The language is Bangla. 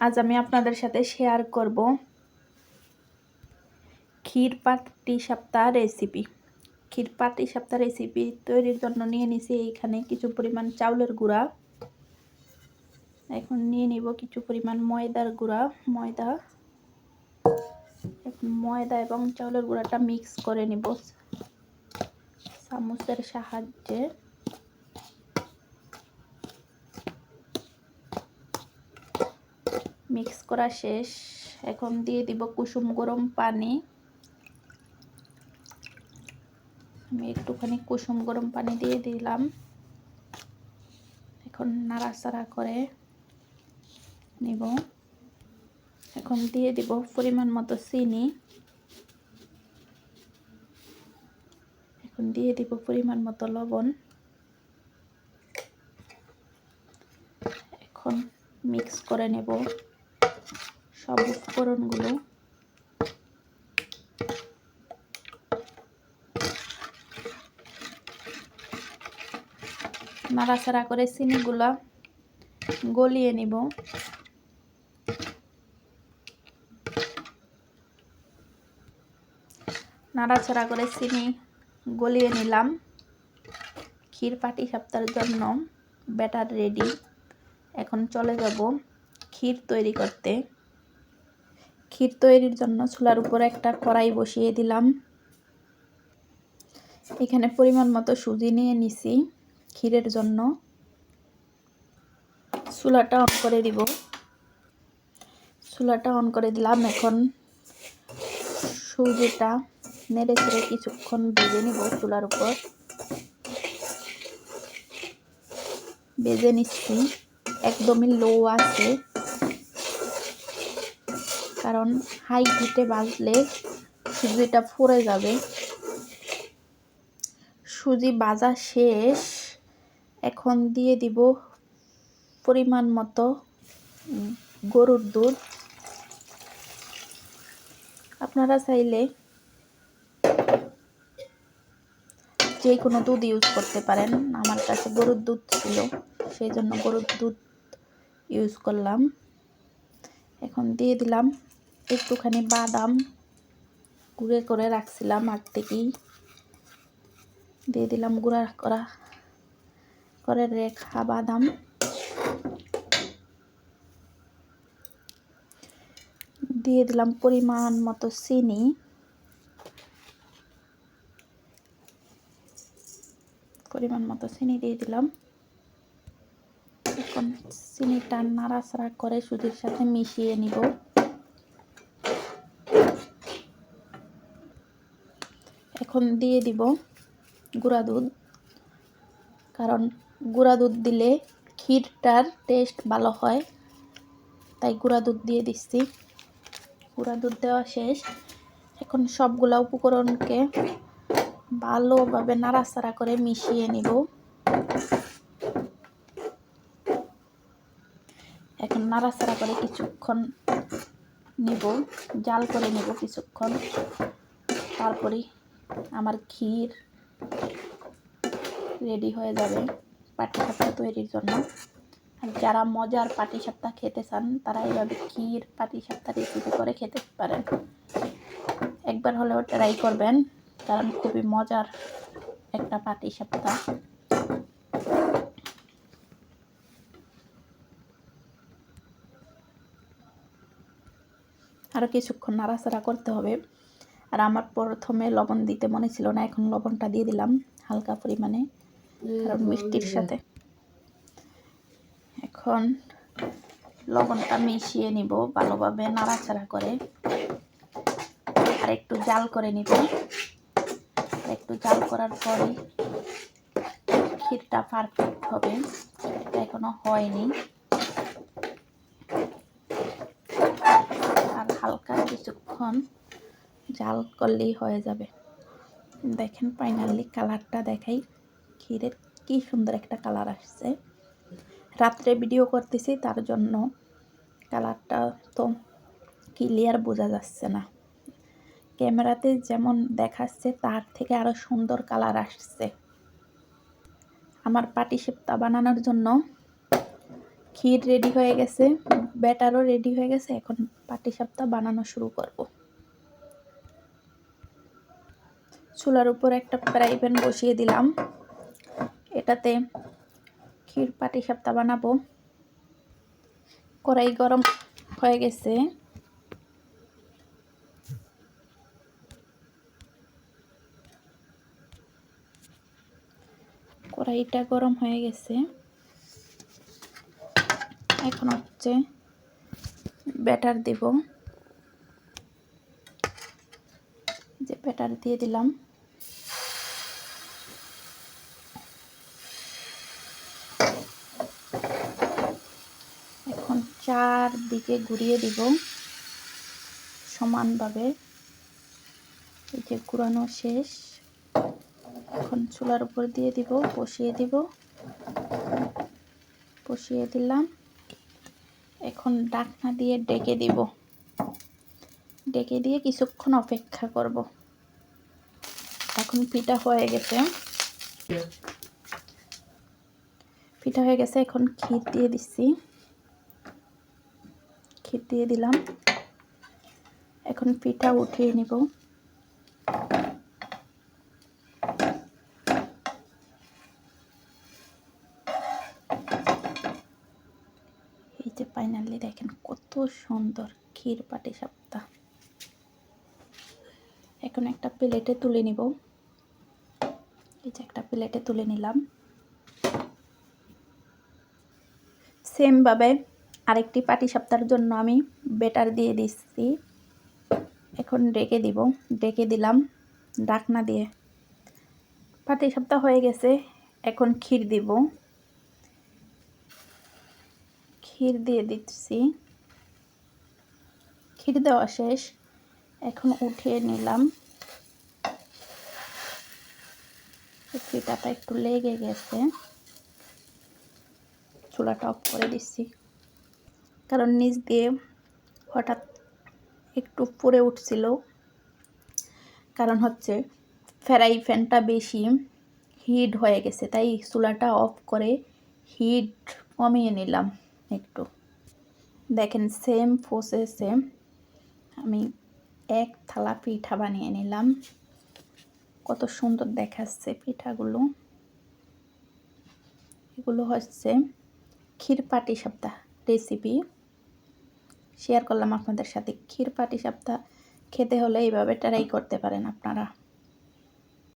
আজ আমি আপনাদের সাথে শেয়ার করব ক্ষীর পাটি সপ্তাহ রেসিপি ক্ষীর পাটি সপ্তাহ রেসিপি তৈরির জন্য নিয়ে নিছি এইখানে কিছু পরিমাণ চাউলের গুঁড়া। এখন নিয়ে নিব কিছু পরিমাণ ময়দার গুঁড়া, ময়দা। এখন ময়দা এবং চাউলের গুঁড়াটা মিক্স করে নিব। চামচের সাহায্যে। মিক্স করা শেষ। এখন দিয়ে দিব কুসুম গরম পানি। আমি একটুখানি কুসুম গরম পানি দিয়ে দিলাম। এখন নাড়াচাড়া করে নিব। এখন দিয়ে দিব পরিমাণ মতো চিনি। এখন দিয়ে দিব পরিমাণ মতো লবণ। এখন মিক্স করে নেব। সব উপকরণগুলো। নাড়াচাড়া করে চিনিগুলা গলিয়ে নিব। নাড়াচাড়া করে চিনি গলিয়ে নিলাম। ক্ষীর পাটি সাপ্তাহের জন্য ব্যাটার রেডি। এখন চলে যাব ক্ষীর তৈরি করতে। ক্ষীর তৈরির জন্য চুলার উপর একটা কড়াই বসিয়ে দিলাম। এখানে পরিমাণ মতো সুজি নিয়ে নিছি ক্ষীরের জন্য। চুলাটা অন করে দিব। চুলাটা অন করে দিলাম। এখন সুজিটা নেড়ে ছেড়ে কিছুক্ষণ ভেজে নিব চুলার উপর। ভেজে নিচ্ছি। একদমই লো আছে। কারণ হাই হিটে বাজলে সুজিটা ফুরে যাবে। সুজি বাজা শেষ। এখন দিয়ে দিব পরিমাণ মতো গরুর দুধ। আপনারা চাইলে যে কোনো দুধ ইউজ করতে পারেন। আমার কাছে গরুর দুধ ছিল, সেই জন্য গরুর দুধ ইউজ করলাম। এখন দিয়ে দিলাম একটুখানি বাদাম গুঁড়ে করে রাখছিলাম আগ থেকেই। দিয়ে দিলাম গুঁড়া করা, করে রেখা বাদাম। দিয়ে দিলাম পরিমাণ মতো চিনি। পরিমাণ মতো চিনি দিয়ে দিলাম। এখন চিনিটা নাড়াচাড়া করে সুজির সাথে মিশিয়ে নিব। এখন দিয়ে দিব গুঁড়া দুধ। কারণ গুঁড়া দুধ দিলে ক্ষীরটার টেস্ট ভালো হয়। তাই গুঁড়া দুধ দিয়ে দিচ্ছি। গুঁড়া দুধ দেওয়া শেষ। এখন সবগুলা উপকরণকে ভালোভাবে নাড়াচাড়া করে মিশিয়ে নিব। এখন নাড়াচাড়া করে কিছুক্ষণ নিব। জাল করে নেব কিছুক্ষণ। তারপরে আমার ক্ষীর রেডি হয়ে যাবে পাটি সাপটা তৈরির জন্য। আর যারা মজার পাটি সাপটা খেতে চান, তারা এইভাবে ক্ষীর পাটি সাপটা রেসিপি করে খেতে পারেন। একবার হলেও ট্রাই করবেন, কারণ খুবই মজার একটা পাটি সাপটা আরও কিছুক্ষণ নাড়াচাড়া করতে হবে। আর আমার প্রথমে লবণ দিতে মনে ছিল না এখন লবণটা দিয়ে দিলাম হালকা পরিমাণে কারণ মিষ্টির সাথে। এখন লবণটা মিশিয়ে নিব ভালোভাবে নাড়াচাড়া করে। আর একটু জাল করে নিব। একটু জাল করার পরে ক্ষীরটা পারফেক্ট হবে এটা এখনও হয়নি। আর হালকা কিছুক্ষণ করলেই হয়ে যাবে। দেখেন ফাইনালি কালারটা দেখাই। ক্ষীরের কি সুন্দর একটা কালার আসছে। রাত্রে ভিডিও করতেছি, তার জন্য কালারটা তো ক্লিয়ার বোঝা যাচ্ছে না। ক্যামেরাতে যেমন দেখাচ্ছে, তার থেকে আরও সুন্দর কালার আসছে। আমার পাটি সেপ্তা বানানোর জন্য ক্ষীর রেডি হয়ে গেছে ব্যাটারও রেডি হয়ে গেছে, এখন পাটি সাপটা বানানো শুরু করব। চুলার উপর একটা ফ্রাই প্যান বসিয়ে দিলাম। এটাতে ক্ষীর পাটি সাপটা বানাবো। কড়াই গরম হয়ে গেছে। কড়াইটা গরম হয়ে গেছে। এখন হচ্ছে ব্যাটার দেব। যে ব্যাটার দিয়ে দিলাম এখন চারদিকে ঘুরিয়ে দিব সমানভাবে। এই যে ঘুরানো শেষ। এখন চুলার উপর দিয়ে দিব, বসিয়ে দিব। বসিয়ে দিলাম। এখন ডাকনা দিয়ে ডেকে দিব। ডেকে দিয়ে কিছুক্ষণ অপেক্ষা করব। এখন পিঠা হয়ে গেছে। পিঠা হয়ে গেছে, এখন ক্ষীর দিয়ে দিচ্ছি। দিয়ে দিলাম। এখন পিঠা উঠিয়ে নিব। এই যে ফাইনালি দেখেন কত সুন্দর ক্ষীর পাটি সাপ্তা এখন একটা প্লেটে তুলে নিব। এই যে একটা প্লেটে তুলে নিলাম। সেমভাবে আরেকটি পাটি সাপ্তার জন্য আমি বেটার দিয়ে দিচ্ছি। এখন ডেকে দিব, ডেকে দিলাম ডাকনা দিয়ে। পাটি সাপ্তাহ হয়ে গেছে, এখন ক্ষীর দিব। ক্ষীর দিয়ে দিচ্ছি। ক্ষীর দেওয়া শেষ, এখন উঠিয়ে নিলাম। পিঠাটা একটু লেগে গেছে। চুলাটা অফ করে দিচ্ছি। কারণ নিচ দিয়ে হঠাৎ একটু পরে উঠছিল। কারণ হচ্ছে ফ্রাই ফ্যানটা বেশি হিট হয়ে গেছে, তাই চুলাটা অফ করে হিট কমিয়ে নিলাম একটু। দেখেন, সেম প্রসেসে আমি এক থালা পিঠা বানিয়ে নিলাম। কত সুন্দর দেখাচ্ছে পিঠাগুলো। এগুলো হচ্ছে ক্ষীর পাটি সপ্তাহ রেসিপি। শেয়ার করলাম আপনাদের সাথে। ক্ষীরপাটি পাটি সপ্তাহ খেতে হলে এইভাবে ট্রাই করতে পারেন আপনারা।